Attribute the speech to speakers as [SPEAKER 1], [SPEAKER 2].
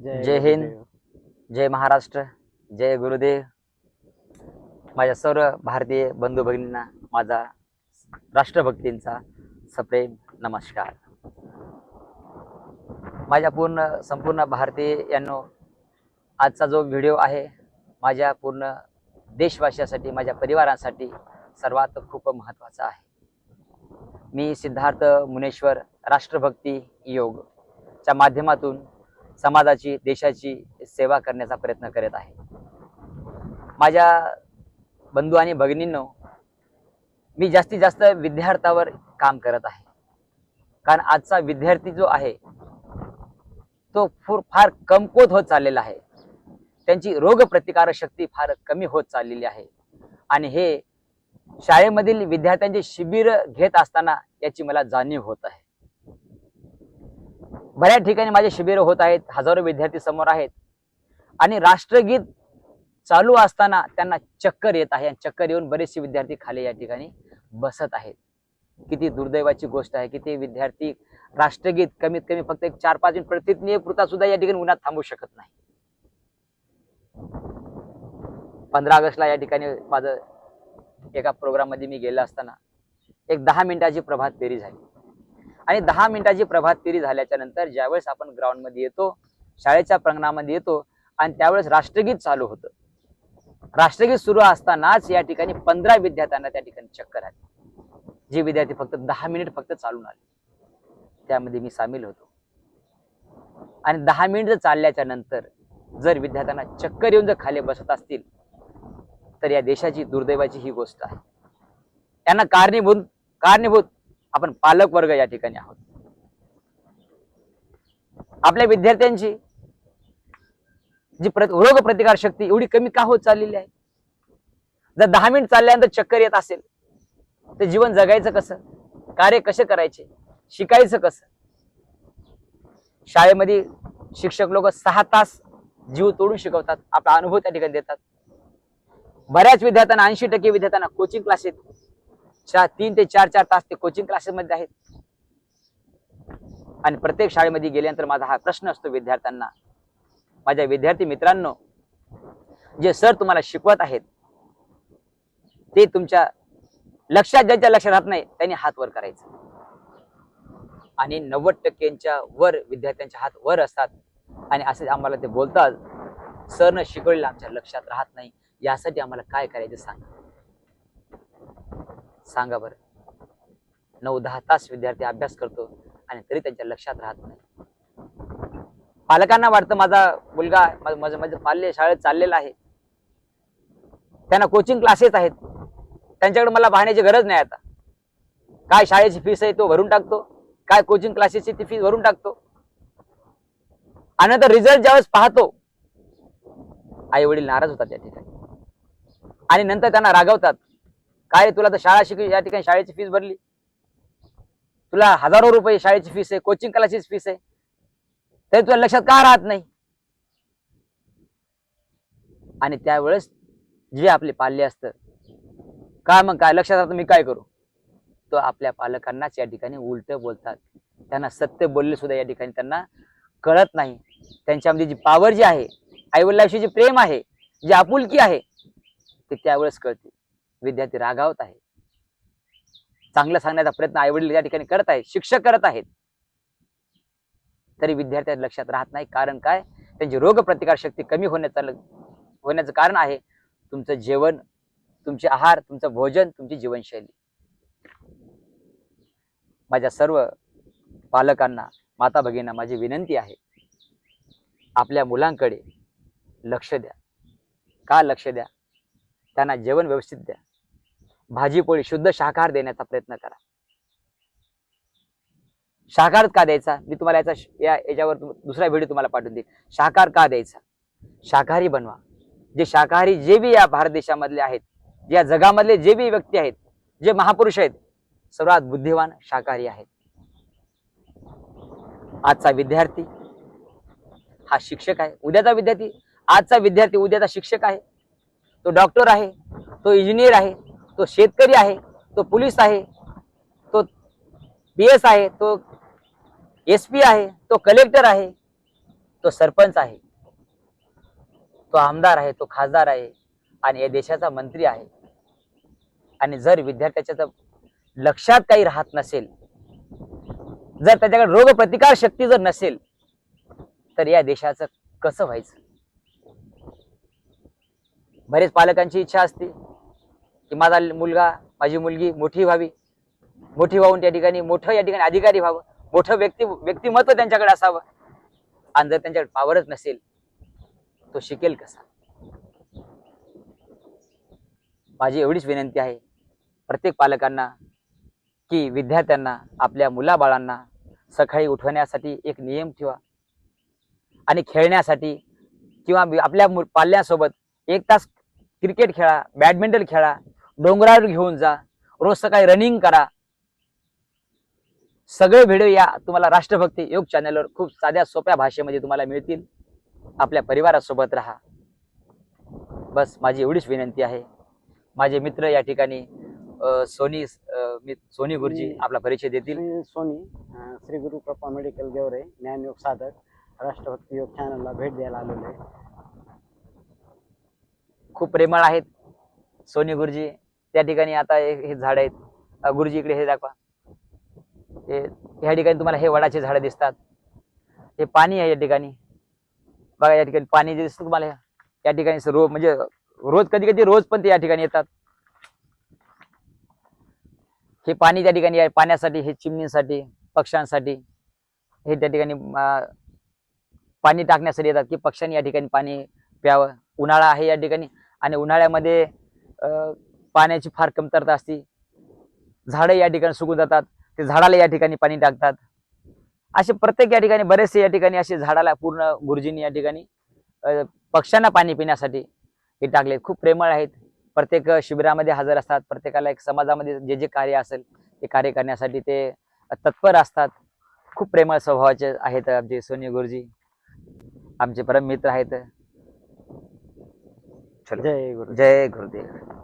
[SPEAKER 1] जय हिंद. जय महाराष्ट्र जय गुरुदेव. माझ्या सर्व भारतीय बंधू भगिनींना माझा राष्ट्रभक्तींचा सप्रेम नमस्कार. माझ्या पूर्ण संपूर्ण भारतीय यांनो आजचा जो व्हिडिओ आहे माझ्या पूर्ण देशवासियासाठी माझ्या परिवारासाठी सर्वात खूप महत्त्वाचा आहे. मी सिद्धार्थ मुनेश्वर राष्ट्रभक्ती योगच्या माध्यमातून समाजाची देशाची सेवा करण्याचा प्रयत्न करत आहे. माझ्या बंधू आणि भगिनींनो मी जास्तीत जास्त विद्यार्थ्यावर काम करत आहे. कारण आजचा विद्यार्थी जो आहे तो फूर फार कमकुवत होत चाललेला आहे. त्यांची रोगप्रतिकारक शक्ती फार कमी होत चाललेली आहे. आणि हे शाळेमधील विद्यार्थ्यांचे शिबिर घेत असताना याची मला जाणीव होत आहे. बऱ्याच ठिकाणी माझे शिबिरं होत आहेत हजारो विद्यार्थी समोर आहेत. आणि राष्ट्रगीत चालू असताना त्यांना चक्कर येत आहे आणि चक्कर येऊन बरेचसे विद्यार्थी खाली या ठिकाणी बसत आहेत. किती दुर्दैवाची गोष्ट आहे किती विद्यार्थी राष्ट्रगीत कमीत कमी फक्त एक चार पाच मिनिट प्रतिज्ञे पुरता सुद्धा या ठिकाणी उन्हात थांबू शकत नाही. पंधरा ऑगस्टला या ठिकाणी माझं एका प्रोग्राममध्ये मी गेला असताना एक दहा मिनिटाची प्रभात फेरी झाली. आणि दहा मिनिटाची प्रभात फेरी झाल्याच्यानंतर ज्यावेळेस आपण ग्राउंडमध्ये येतो शाळेच्या प्रांगणामध्ये येतो आणि त्यावेळेस राष्ट्रगीत चालू होतं. राष्ट्रगीत सुरू असतानाच या ठिकाणी पंधरा विद्यार्थ्यांना त्या ठिकाणी चक्कर आली. जे विद्यार्थी फक्त दहा मिनिट फक्त चालून आले. त्यामध्ये मी सामील होतो. आणि दहा मिनिट चालल्याच्या नंतर जर विद्यार्थ्यांना चक्कर येऊन जर खाली बसत असतील तर या देशाची दुर्दैवाची ही गोष्ट आहे. त्यांना कारणीभूत कारणीभूत आपण पालक वर्ग या ठिकाणी आहोत. आपल्या विद्यार्थ्यांची जी प्रत रोग प्रतिकार शक्ती एवढी कमी का होत चाललेली आहे? जर दहा मिनिट चालल्यानंतर चक्कर येत असेल तर जीवन जगायचं कसं? कार्य कसे करायचे? शिकायचं कसं? शाळेमध्ये शिक्षक लोक सहा तास जीव तोडून शिकवतात आपला अनुभव त्या ठिकाणी देतात. बऱ्याच विद्यार्थ्यांना ऐंशी टक्के विद्यार्थ्यांना कोचिंग क्लासेस तीन ते चार चार तास ते कोचिंग क्लासेसमध्ये आहेत. आणि प्रत्येक शाळेमध्ये गेल्यानंतर माझा हा प्रश्न असतो विद्यार्थ्यांना. माझ्या विद्यार्थी मित्रांनो जे सर तुम्हाला शिकवत आहेत ते तुमच्या लक्षात ज्यांच्या लक्षात राहत नाही त्यांनी हात वर करायचं. आणि नव्वद टक्क्यांच्या वर विद्यार्थ्यांचे हात वर असतात. आणि असे आम्हाला ते बोलतात सरनं शिकवलेलं आमच्या लक्षात राहत नाही. यासाठी आम्हाला काय करायचं सांगा. सांगा बरं. नऊ दहा तास विद्यार्थी अभ्यास करतो आणि तरी त्यांच्या लक्षात राहत नाही. पालकांना वाटतं माझा मुलगा माझं माझं पाल्य शाळेत चाललेला आहे. त्यांना कोचिंग क्लासेस आहेत. त्यांच्याकडे मला पाहण्याची गरज नाही आता. काय शाळेची फीस आहे तो भरून टाकतो. काय कोचिंग क्लासेसची ती फीस भरून टाकतो. आणि नंतर रिझल्ट ज्यावेळेस पाहतो आई वडील नाराज होतात त्या ठिकाणी. आणि नंतर त्यांना रागवतात. काय तुला तर शाळा शिकली या ठिकाणी शाळेची फीस भरली. तुला हजारो रुपये शाळेची फीस आहे कोचिंग क्लासेस फीस आहे. तरी तुला लक्षात का राहत नाही? आणि त्यावेळेस जे आपले पाल्य असतं काय मग काय लक्षात राहतं मी काय करू? तो आपल्या पालकांनाच या ठिकाणी उलट बोलतात. त्यांना सत्य बोलले सुद्धा या ठिकाणी त्यांना कळत नाही. त्यांच्यामध्ये जी पावर जी आहे आईवडिलाविषयी जे प्रेम आहे जी आपुलकी आहे ते त्यावेळेस कळते. विद्यार्थी रागावत आहे चांगलं सांगण्याचा प्रयत्न आईवडील या ठिकाणी करत आहेत शिक्षक करत आहेत. तरी विद्यार्थ्या लक्षात राहत नाही. कारण काय? त्यांची रोगप्रतिकार शक्ती कमी होण्याचं होण्याचं कारण आहे तुमचं जेवण तुमचे आहार तुमचं भोजन तुमची जीवनशैली. माझ्या सर्व पालकांना माता भगिनींना माझी विनंती आहे आपल्या मुलांकडे लक्ष द्या. का लक्ष द्या? त्यांना जेवण व्यवस्थित द्या. भाजी पोळी शुद्ध शाकाहार देण्याचा प्रयत्न करा. शाकाहार का द्यायचा? मी तुम्हाला याचा या याच्यावर दुसरा व्हिडिओ तुम्हाला पाठवून देईल शाकाहार का द्यायचा? शाकाहारी बनवा. जे शाकाहारी जे बी या भारत देशामधले आहेत या जगामधले जे बी व्यक्ती आहेत जे महापुरुष आहेत सर्वात बुद्धिवान शाकाहारी आहेत. आजचा विद्यार्थी हा शिक्षक आहे. उद्याचा विद्यार्थी? आजचा विद्यार्थी उद्याचा शिक्षक आहे. तो डॉक्टर आहे. तो इंजिनियर आहे. तो शेतकरी आहे तो पोलीस आहे तो पी एस आहे तो एस पी आहे तो कलेक्टर आहे तो सरपंच आहे. तो आमदार आहे तो खासदार आहे आणि या देशाचा मंत्री आहे. आणि जर विद्यार्थ्याच्या लक्षात काही राहत नसेल जर त्याच्याकडे रोगप्रतिकार शक्ती जर नसेल तर या देशाचं कसं व्हायचं? बरेच पालकांची इच्छा असते. की माझा मुलगा माझी मुलगी मोठी व्हावी. मोठी व्हावून त्या ठिकाणी मोठं या ठिकाणी अधिकारी व्हावं. मोठं व्यक्ती व्यक्तिमत्व त्यांच्याकडे असावं. आणि जर त्यांच्याकडे पावरच नसेल तो शिकेल कसा? माझी एवढीच विनंती आहे प्रत्येक पालकांना की विद्यार्थ्यांना आपल्या मुलाबाळांना सकाळी उठवण्यासाठी एक नियम ठेवा. आणि खेळण्यासाठी किंवा आपल्या पाल्यासोबत पाल्यांसोबत एक तास क्रिकेट खेळा बॅडमिंटन खेळा डोंगरावर घेऊन जा. रोज सकाळी रनिंग करा. सगळे व्हिडिओ या तुम्हाला राष्ट्रभक्ती योग चॅनलवर खूप साध्या सोप्या भाषेमध्ये तुम्हाला मिळतील. आपल्या परिवारासोबत राहा. बस माझी एवढीच विनंती आहे. माझे मित्र या ठिकाणी सोनी मी- सोनी गुरुजी आपला परिचय देतील.
[SPEAKER 2] सोनी श्री गुरु कृपा मेडिकल गेवरे ज्ञानयोग साधक राष्ट्रभक्ती योग चॅनलला भेट द्यायला आलेलो आहे.
[SPEAKER 1] खूप प्रेमळ आहेत सोनी गुरुजी. त्या ठिकाणी आता हे हे झाड आहेत. गुरुजी इकडे हे दाखवा. हे ह्या ठिकाणी तुम्हाला हे वडाचे झाडं दिसतात. हे पाणी आहे या ठिकाणी. बघा या ठिकाणी पाणी जे दिसतं तुम्हाला या ठिकाणी रोज म्हणजे रोज कधी कधी रोज पण ते या ठिकाणी येतात. हे पाणी त्या ठिकाणी आहे पाण्यासाठी हे चिमणीसाठी पक्ष्यांसाठी. हे त्या ठिकाणी पाणी टाकण्यासाठी येतात की पक्ष्यांनी या ठिकाणी पाणी प्यावं. उन्हाळा आहे या ठिकाणी आणि उन्हाळ्यामध्ये अं, पाण्याची फार कमतरता असते. झाडं या ठिकाणी सुकून जातात. ते झाडाला या ठिकाणी पाणी टाकतात. असे प्रत्येक या ठिकाणी बरेचसे या ठिकाणी असे झाडाला पूर्ण गुरुजींनी या ठिकाणी पक्ष्यांना पाणी पिण्यासाठी हे टाकले. खूप प्रेमळ आहेत. प्रत्येक शिबिरामध्ये हजर असतात. प्रत्येकाला एक समाजामध्ये जे जे कार्य असेल ते कार्य करण्यासाठी ते तत्पर असतात. खूप प्रेमळ स्वभावाचे आहेत आमचे सोनी गुरुजी. आमचे परम मित्र आहेत.
[SPEAKER 2] जय गुरु
[SPEAKER 1] जय गुरुदेव.